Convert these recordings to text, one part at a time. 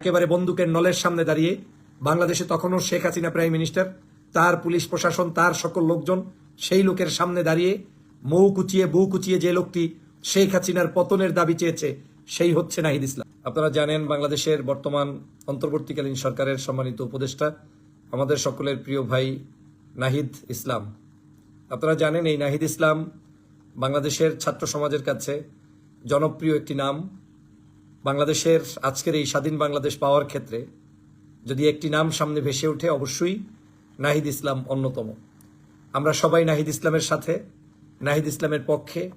একেবারে বন্দুকের নলের সামনে দাঁড়িয়ে বাংলাদেশে তখনও শেখ হাসিনা প্রাইম মিনিস্টার, তার পুলিশ প্রশাসন, তার সকল লোকজন সেই লোকের সামনে দাঁড়িয়ে মৌ কুচিয়ে বউ কুচিয়ে যে লোকটি শেখ হাসিনার পতনের দাবি চেয়েছে, সেই হচ্ছে নাহিদ ইসলাম। আপনারা জানেন বাংলাদেশের বর্তমান অন্তর্বর্তীকালীন সরকারের সম্মানিত উপদেষ্টা, আমাদের সকলের প্রিয় ভাই নাহিদ ইসলাম। আপনারা জানেন এই নাহিদ ইসলাম বাংলাদেশের ছাত্র সমাজের কাছে জনপ্রিয় একটি নাম। বাংলাদেশের আজকের এই স্বাধীন বাংলাদেশ পাওয়ার ক্ষেত্রে যদি একটি নাম সামনে ভেসে ওঠে, অবশ্যই নাহিদ ইসলাম অন্যতম। আমরা সবাই নাহিদ ইসলামের সাথে, নাহিদ ইসলামের পক্ষে,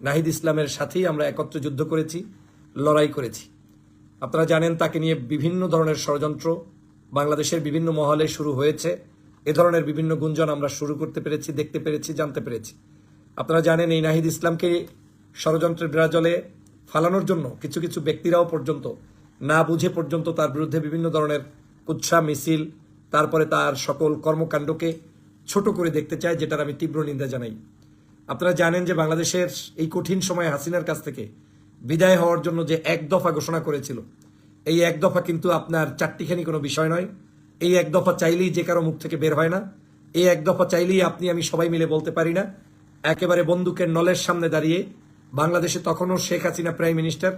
নাহিদ ইসলামের সাথেই আমরা একত্রে যুদ্ধ করেছি, লড়াই করেছি। আপনারা জানেন তাকে নিয়ে বিভিন্ন ধরনের ষড়যন্ত্র বাংলাদেশের বিভিন্ন মহলে শুরু হয়েছে। এ ধরনের বিভিন্ন গুঞ্জন আমরা শুরু করতে পেরেছি, দেখতে পেরেছি, জানতে পেরেছি। আপনারা জানেন এই নাহিদ ইসলামকে ষড়যন্ত্রের বিরাজলে ফালানোর জন্য কিছু কিছু ব্যক্তিরাও পর্যন্ত, না বুঝে পর্যন্ত তার বিরুদ্ধে বিভিন্ন ধরনের কুৎসা, মিছিল, তারপরে তার সকল কর্মকাণ্ডকে ছোট করে দেখতে চায়, যেটার আমি তীব্র নিন্দা জানাই। আপনারা জানেন যে বাংলাদেশের এই কঠিন সময়ে হাসিনার কাছ থেকে বিদায় হওয়ার জন্য যে এক দফা ঘোষণা করেছিল, এই এক দফা কিন্তু আপনার চারটিখানি কোনো বিষয় নয়। এই এক দফা চাইলেই যে কারও মুখ থেকে বের হয় না। এই এক দফা চাইলেই আপনি, আমি সবাই মিলে বলতে পারি না। একেবারে বন্দুকের নলের সামনে দাঁড়িয়ে বাংলাদেশে তখনও শেখ হাসিনা প্রাইম মিনিস্টার,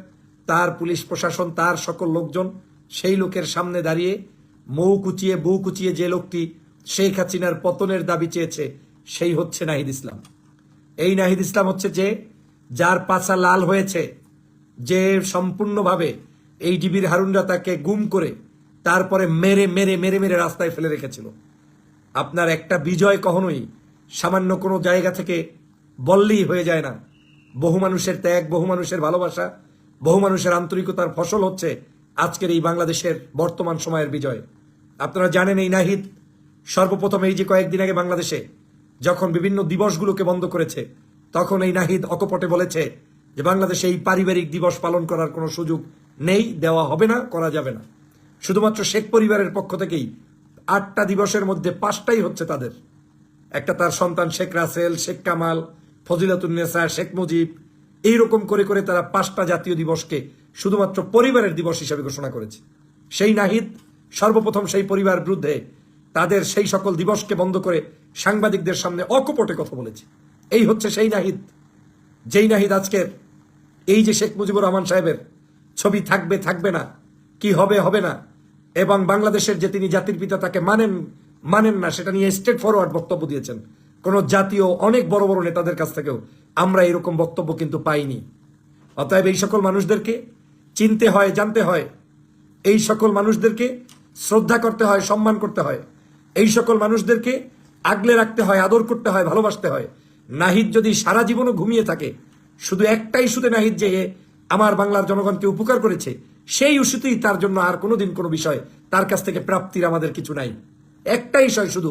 তার পুলিশ প্রশাসন, তার সকল লোকজন সেই লোকের সামনে দাঁড়িয়ে মৌ কুচিয়ে, বউ কুচিয়ে যে লোকটি শেখ হাসিনার পতনের দাবি চেয়েছে, সেই হচ্ছে নাহিদ ইসলাম। এই নাহিদ ইসলাম হচ্ছে যে, যার পাছা লাল হয়েছে, যে সম্পূর্ণভাবে এই ডিবির হারুনরা তাকে গুম করে তারপরে মেরে মেরে মেরে মেরে রাস্তায় ফেলে রেখেছিল। আপনার একটা বিজয় কখনোই সামান্য কোনো জায়গা থেকে বললেই হয়ে যায় না। বহু মানুষের ত্যাগ, বহু মানুষের ভালোবাসা, বহু মানুষের আন্তরিকতার ফসল হচ্ছে আজকের এই বাংলাদেশের বর্তমান সময়ের বিজয়। আপনারা জানেন এই নাহিদ সর্বপ্রথম এই যে কয়েকদিন আগে বাংলাদেশে যখন বিভিন্ন দিবসগুলোকে বন্ধ করেছে, তখন এই নাহিদ অকপটে বলেছে যে বাংলাদেশে এই পারিবারিক দিবস পালন করার কোনো সুযোগ নেই, দেওয়া হবে না, করা যাবে না। শুধুমাত্র শেখ পরিবারের পক্ষ থেকেই আটটা দিবসের মধ্যে পাঁচটাই হচ্ছে তাদের। একটা তার সন্তান শেখ রাসেল, শেখ কামাল ফজিলাতুন্নেসা শেখ মুজিব, এইরকম করে করে তারা পাঁচটা জাতীয় দিবসকে শুধুমাত্র পরিবারের দিবস হিসাবে ঘোষণা করেছে। সেই নাহিদ, সর্বপ্রথম সেই পরিবার বিরুদ্ধে তাদের সেই সকল দিবসকে বন্ধ করে সাংবাদিকদের সামনে অকপটে কথা বলেছে। এই হচ্ছে সেই নাহিদ। যেই নাহিদ আজকের এই যে শেখ মুজিবুর রহমান সাহেবের ছবি থাকবে থাকবে না, কি হবে হবে না, এবং বাংলাদেশের যে তিনি জাতির পিতা তাকে মানেন মানেন না, সেটা নিয়ে স্টেট ফরওয়ার্ড বক্তব্য দিয়েছেন। কোন জাতীয় অনেক বড় বড় নেতাদের কাছ থেকেও আমরা এরকম বক্তব্য কিন্তু পাইনি। অতএব এই সকল মানুষদেরকে চিনতে হয়, জানতে হয়। এই সকল মানুষদেরকে শ্রদ্ধা করতে হয়, সম্মান করতে হয়। এই সকল মানুষদেরকে আগলে রাখতে হয়, আদর করতে হয়, ভালোবাসতে হয়। নাহিদ যদি সারা জীবনও ঘুমিয়ে থাকে, শুধু একটাই শুধু নাহিদ যে আমার বাংলার জনগণকে উপকার করেছে, সেই ইস্যুতেই তার জন্য আর কোনোদিন কোনো বিষয় তার কাছ থেকে প্রাপ্তির আমাদের কিছু নাই। একটাই বিষয় শুধু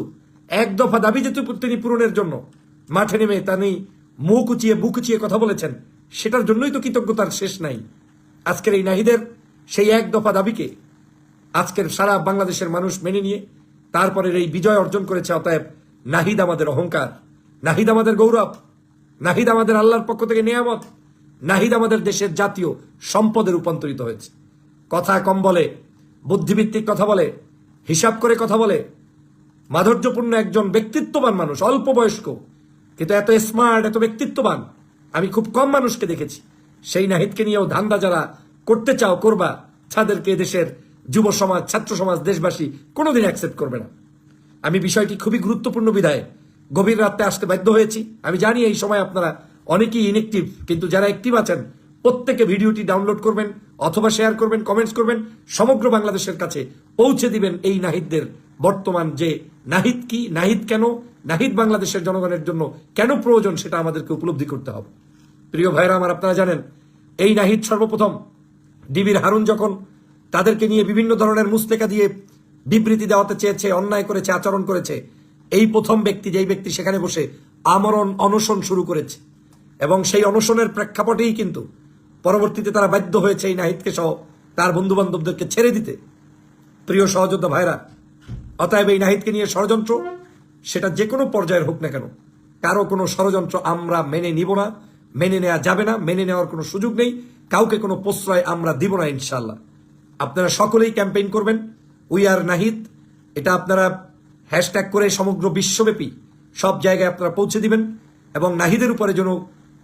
এক দফা দাবি যেহেতু তিনি পূরণের জন্য মাঠে নেমে তিনি মুখ উঁচিয়ে বুক উঁচিয়ে কথা বলেছেন, সেটার জন্যই তো কৃতজ্ঞতার শেষ নাই। আজকের এই নাহিদের সেই এক দফা দাবিকে আজকের সারা বাংলাদেশের মানুষ মেনে নিয়ে তারপরে এই বিজয় অর্জন করেছে অতএব নাহিদ আমাদের অহংকার, নাহিদ আমাদের গৌরব, নাহিদ আমাদের আল্লাহর পক্ষ থেকে নিয়ামত, নাহিদ আমাদের দেশের জাতীয় সম্পদে রূপান্তরিত হয়েছে। কথা কম বলে বুদ্ধিভিত্তিক কথা বলে, হিসাব করে কথা বলে মাধুর্যপূর্ণ একজন ব্যক্তিত্ববান মানুষ অল্প বয়স্ক কিন্তু এত স্মার্ট এত ব্যক্তিত্ববান। আমি খুব কম মানুষকে দেখেছি। সেই নাহিদকে নিয়েও ধান্দা যারা করতে চাও, করবা তাদেরকে দেশের যুব সমাজ, ছাত্র সমাজ, দেশবাসী কোনোদিন অ্যাকসেপ্ট করবে না। আমি বিষয়টি খুবই গুরুত্বপূর্ণ বিধায় গভীর রাতে আসতে বাধ্য হয়েছি। আমি জানি এই সময় আপনারা অনেকেই ইনএক্টিভ কিন্তু যারা অ্যাক্টিভ আছেন, প্রত্যেকে ভিডিওটি ডাউনলোড করবেন, অথবা শেয়ার করবেন কমেন্টস করবেন, সমগ্র বাংলাদেশের কাছে পৌঁছে দিবেন এই নাহিদদের বর্তমান যে নাহিদ কি, নাহিদ কেন, নাহিদ বাংলাদেশের জনগণের জন্য কেন প্রয়োজন সেটা আমাদেরকে উপলব্ধি করতে হবে। প্রিয় ভাইরা, আমার আপনারা জানেন, এই নাহিদ সর্বপ্রথম ডিবির হারুন যখন তাদেরকে নিয়ে বিভিন্ন ধরনের মুস্তেকা দিয়ে বিবৃতি দেওয়াতে চেয়েছে, অন্যায় করেছে, আচরণ করেছে, এই প্রথম ব্যক্তি, যেই ব্যক্তি সেখানে বসে আমরণ, অনশন শুরু করেছে। এবং সেই অনশনের প্রেক্ষাপটেই কিন্তু পরবর্তীতে তারা বাধ্য হয়েছে এই নাহিদকে সহ তার বন্ধু বান্ধবদেরকে ছেড়ে দিতে। প্রিয় সহযোদ্ধা ভাইরা অতএব এই নাহিদকে নিয়ে ষড়যন্ত্র, সেটা যে কোনো পর্যায়ের হোক না কেন। কারও কোনো ষড়যন্ত্র আমরা মেনে নিব না, মেনে নেওয়া যাবে না, মেনে নেওয়ার কোনো সুযোগ নেই, কাউকে কোনো প্রশ্রয় আমরা দিব না ইনশাল্লাহ আপনারা সকলেই ক্যাম্পেইন করবেন, উই আর নাহিদ, এটা আপনারা হ্যাশট্যাগ করে সমগ্র বিশ্বব্যাপী সব জায়গায় আপনারা পৌঁছে দিবেন, এবং নাহিদের উপরে যেন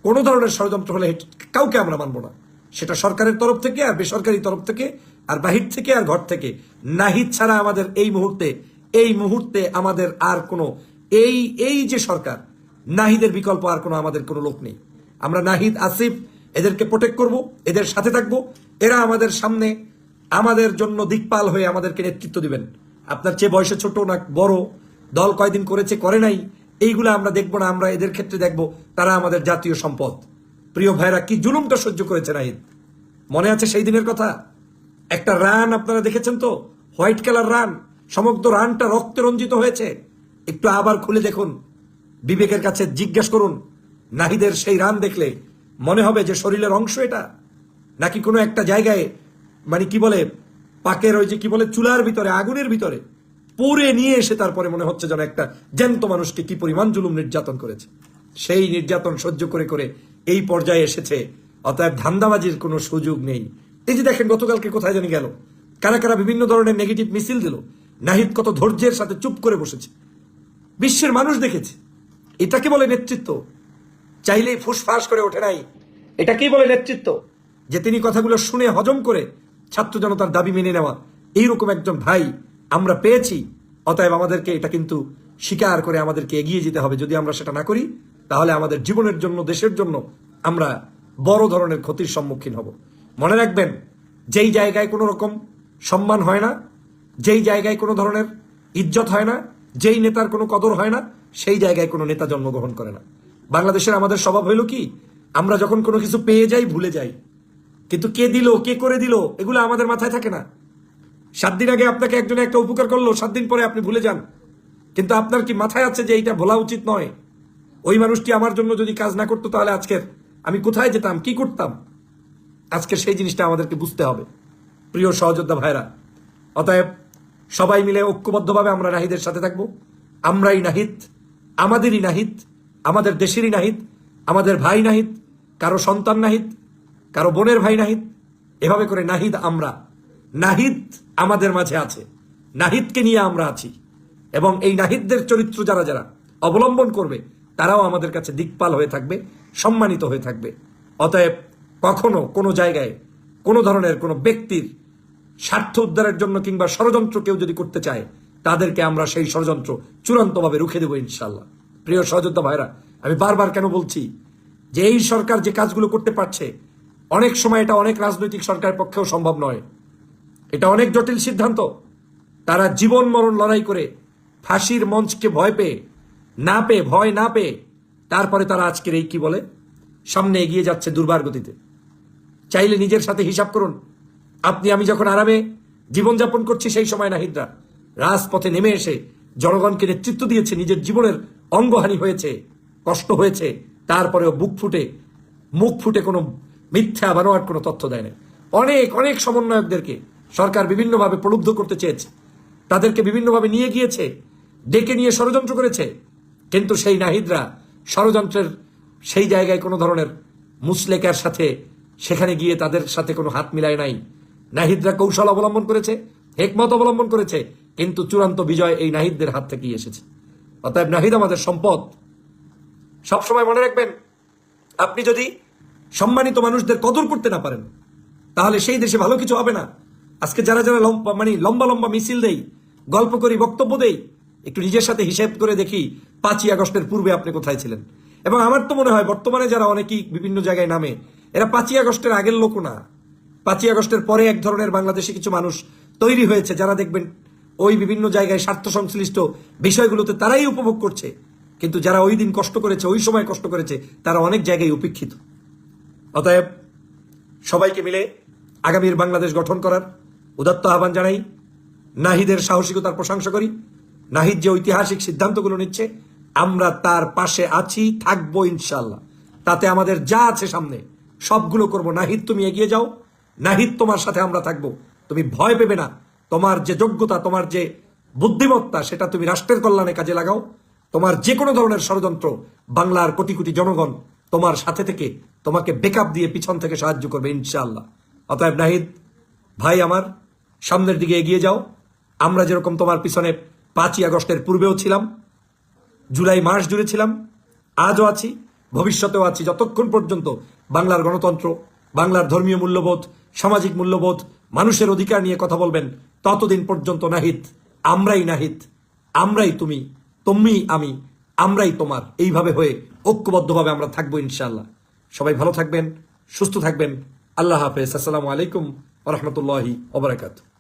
কোনো ধরনের ষড়যন্ত্র হলে কাউকে আমরা মানব না। সেটা সরকারের তরফ থেকে আর বেসরকারি তরফ থেকে আর বাহির থেকে আর ঘর থেকে। নাহিদ ছাড়া আমাদের এই মুহূর্তে এই মুহূর্তে আমাদের আর কোনো, এই এই যে সরকার, নাহিদের বিকল্প আর কোনো আমাদের কোনো লোক নেই। আমরা নাহিদ, আসিফ, এদেরকে প্রোটেক্ট করব, এদের সাথে থাকব। এরা আমাদের সামনে আমাদের জন্য দিকপাল হয়ে আমাদেরকে নেতৃত্ব দিবেন। আপনার চেয়ে বয়সে ছোট না বড়, দল কয়দিন করেছে, করে নাই, এইগুলো আমরা দেখব না, আমরা এদের ক্ষেত্রে দেখব, তারা আমাদের জাতীয় সম্পদ। প্রিয় ভাইরা, কি জুলুমটা সহ্য করেছে নাহিদ? মনে আছে সেই দিনের কথা? একটা রান আপনারা দেখেছেন তো? হোয়াইট কালার রান, সমগ্র রানটা রক্তে রঞ্জিত হয়েছে। একটু আবার খুলে দেখুন। বিবেকের কাছে জিজ্ঞেস করুন, নাহিদের সেই রান দেখলে মনে হবে যে শরীরের অংশ এটা? নাকি কোনো একটা জায়গায় মানে কি বলে, পাকের ওই যে কি বলে, চুলার ভিতরে, আগুনের ভিতরে, পুড়ে নিয়ে এসে তারপরে মনে হচ্ছে যেন একটা জ্যান্ত মানুষকে কি পরিমাণ জুলুম নির্যাতন করেছে। সেই নির্যাতন সহ্য করে করে এই পর্যায়ে এসেছে। অতএব ধান্দাবাজির কোনো সুযোগ নেই। এই যে দেখেন, গতকালকে কোথায় জানি গেল। কারা কারা বিভিন্ন ধরনের নেগেটিভ মিছিল দিল। নাহিদ কত ধৈর্যের সাথে চুপ করে বসেছে। বিশ্বের মানুষ দেখেছে। এটাকে বলে নেতৃত্ব। চাইলেই ফুসফাস করে ওঠে নাই। এটাকেই বলে নেতৃত্ব। যে তিনি কথাগুলো শুনে হজম করে ছাত্র জনতার দাবি মেনে নেওয়া, এইরকম একজন ভাই আমরা পেয়েছি। অতএব আমাদেরকে এটা কিন্তু স্বীকার করে আমাদেরকে এগিয়ে যেতে হবে। যদি আমরা সেটা না করি, তাহলে আমাদের জীবনের জন্য, দেশের জন্য আমরা বড় ধরনের ক্ষতির সম্মুখীন হব। মনে রাখবেন, যেই জায়গায় কোনো রকম সম্মান হয় না, যেই জায়গায় কোনো ধরনের ইজ্জত হয় না, যেই নেতার কোনো কদর হয় না, সেই জায়গায় কোনো নেতা জন্মগ্রহণ করে না। বাংলাদেশের আমাদের স্বভাব হইল কি, আমরা যখন কোনো কিছু পেয়ে যাই, ভুলে যাই। কিন্তু কে দিল, কে করে দিল, এগুলো আমাদের মাথায় থাকে না। সাত দিন আগে আপনাকে একজনে একটা উপকার করল, সাত দিন পরে আপনি ভুলে যান। কিন্তু আপনার কি মাথায় আছে যে এইটা ভোলা উচিত নয়? ওই মানুষটি আমার জন্য যদি কাজ না করতো তাহলে আজকের আমি কোথায় যেতাম, কি করতাম? আজকে সেই জিনিসটা আমাদেরকে বুঝতে হবে, প্রিয় সহযোদ্ধা ভাইরা। অতএব সবাই মিলে ঐক্যবদ্ধভাবে আমরা নাহিদের সাথে থাকব। আমরাই নাহিদ, আমাদেরই নাহিদ, আমাদের দেশেরই নাহিদ, আমাদের ভাই নাহিদ, কারও সন্তান নাহিদ, কারও বোনের ভাই নাহিদ, এভাবে করে নাহিদ আমরা। নাহিদ আমাদের মাঝে আছে, নাহিদকে নিয়ে আমরা আছি। এবং এই নাহিদদের চরিত্র যারা যারা অবলম্বন করবে, তারাও আমাদের কাছে দিকপাল হয়ে থাকবে, সম্মানিত হয়ে থাকবে। অতএব কখনো কোনো জায়গায় কোনো ধরনের কোনো ব্যক্তির স্বার্থ উদ্ধারের জন্য কিংবা ষড়যন্ত্র কেউ যদি করতে চায়, তাদেরকে আমরা সেই ষড়যন্ত্র চূড়ান্তভাবে রুখে দেবো ইনশাল্লাহ প্রিয় সহযোদ্ধা ভাইরা আমি বারবার কেন বলছি যে এই সরকার যে কাজগুলো করতে পারছে, অনেক সময় এটা অনেক রাজনৈতিক সরকারের পক্ষেও সম্ভব নয়। এটা অনেক জটিল সিদ্ধান্ত। তারা জীবন মরণ লড়াই করে ফাঁসির মঞ্চকে ভয় পেয়ে, না পেয়ে, ভয় না পেয়ে, তারপরে তারা আজকের এই কি বলে, সামনে এগিয়ে যাচ্ছে দুর্বার গতিতে। চাইলে নিজের সাথে হিসাব করুন। আপনি, আমি যখন আরামে জীবনযাপন করছি, সেই সময় নাহিদরা রাজপথে নেমে এসে জনগণকে নেতৃত্ব দিয়েছে, নিজের জীবনের অঙ্গহানি হয়েছে, কষ্ট হয়েছে। তারপরেও বুক ফুটে, মুখ ফুটে কোনো মিথ্যা বানোয়ার কোনো তথ্য দেয় না অনেক অনেক সমন্বয়কদেরকে সরকার বিভিন্নভাবে প্রলুব্ধ করতে চেয়েছে। তাদেরকে বিভিন্নভাবে নিয়ে গিয়েছে, ডেকে নিয়ে ষড়যন্ত্র করেছে। কিন্তু সেই নাহিদরা ষড়যন্ত্রের সেই জায়গায় কোনো ধরনের মুসলেকার সাথে সেখানে গিয়ে তাদের সাথে কোনো হাত মিলায় নাই। নাহিদরা কৌশল অবলম্বন করেছে, হেকমত অবলম্বন করেছে, কিন্তু চূড়ান্ত বিজয় এই নাহিদদের হাত থেকেই এসেছে। অতএব নাহিদ আমাদের সম্পদ। সবসময় মনে রাখবেন, আপনি যদি সম্মানিত মানুষদের কদর করতে না পারেন, তাহলে সেই দেশে ভালো কিছু হবে না। আজকে যারা যারা লম্বা মানে লম্বা লম্বা মিছিল দেই, গল্প করি, বক্তব্য দেই, একটু নিজের সাথে হিসেব করে দেখি পাঁচই আগস্টের পূর্বে আপনি কোথায় ছিলেন। এবং আমার তো মনে হয়, বর্তমানে যারা অনেকেই বিভিন্ন জায়গায় নামে এরা পাঁচই আগস্টের আগের লোক না। পাঁচই আগস্টের পরে এক ধরনের বাংলাদেশে কিছু মানুষ তৈরি হয়েছে, যারা দেখবেন ওই বিভিন্ন জায়গায় স্বার্থ সংশ্লিষ্ট বিষয়গুলোতে তারাই উপভোগ করছে। কিন্তু যারা ওই দিন কষ্ট করেছে, ওই সময় কষ্ট করেছে, তারা অনেক জায়গায় উপেক্ষিত। অতএব সবাইকে মিলে আগামীর বাংলাদেশ গঠন করার উদাত্ত আহ্বান জানাই। নাহিদের সাহসিকতার প্রশংসা করি। নাহিদ যে ঐতিহাসিক সিদ্ধান্তগুলো নিচ্ছে, আমরা তার পাশে আছি, থাকব ইনশাল্লাহ তাতে আমাদের যা আছে সামনে সবগুলো করব। নাহিদ, তুমি এগিয়ে যাও। নাহিদ, তোমার সাথে আমরা থাকব। তুমি ভয় পেবে না। তোমার যে যোগ্যতা, তোমার যে বুদ্ধিমত্তা, সেটা তুমি রাষ্ট্রের কল্যাণে কাজে লাগাও। তোমার যে কোনো ধরনের ষড়যন্ত্র বাংলার কোটি কোটি জনগণ তোমার সাথে থেকে তোমাকে বেকআপ দিয়ে পিছন থেকে সাহায্য করবে ইনশাআল্লাহ। অতএব নাহিদ, ভাই আমার, সামনের দিকে এগিয়ে যাও। আমরা যেরকম তোমার পিছনে পাঁচই আগস্টের পূর্বেও ছিলাম, জুলাই মাস জুড়ে ছিলাম, আজও আছি, ভবিষ্যতেও আছি, যতক্ষণ পর্যন্ত বাংলার গণতন্ত্র, বাংলার ধর্মীয় মূল্যবোধ, সামাজিক মূল্যবোধ, মানুষের অধিকার নিয়ে কথা বলবেন ততদিন পর্যন্ত নাহিত আমরাই নাহিত আমরাই তুমি তুমি আমি, আমরাই তোমার। এইভাবে হয়ে ঐক্যবদ্ধভাবে আমরা থাকব ইনশাল্লাহ সবাই ভালো থাকবেন, সুস্থ থাকবেন। আল্লাহ হাফেজ। আসসালামু আলাইকুম রহমতুল্লাহি ওবরাকাতু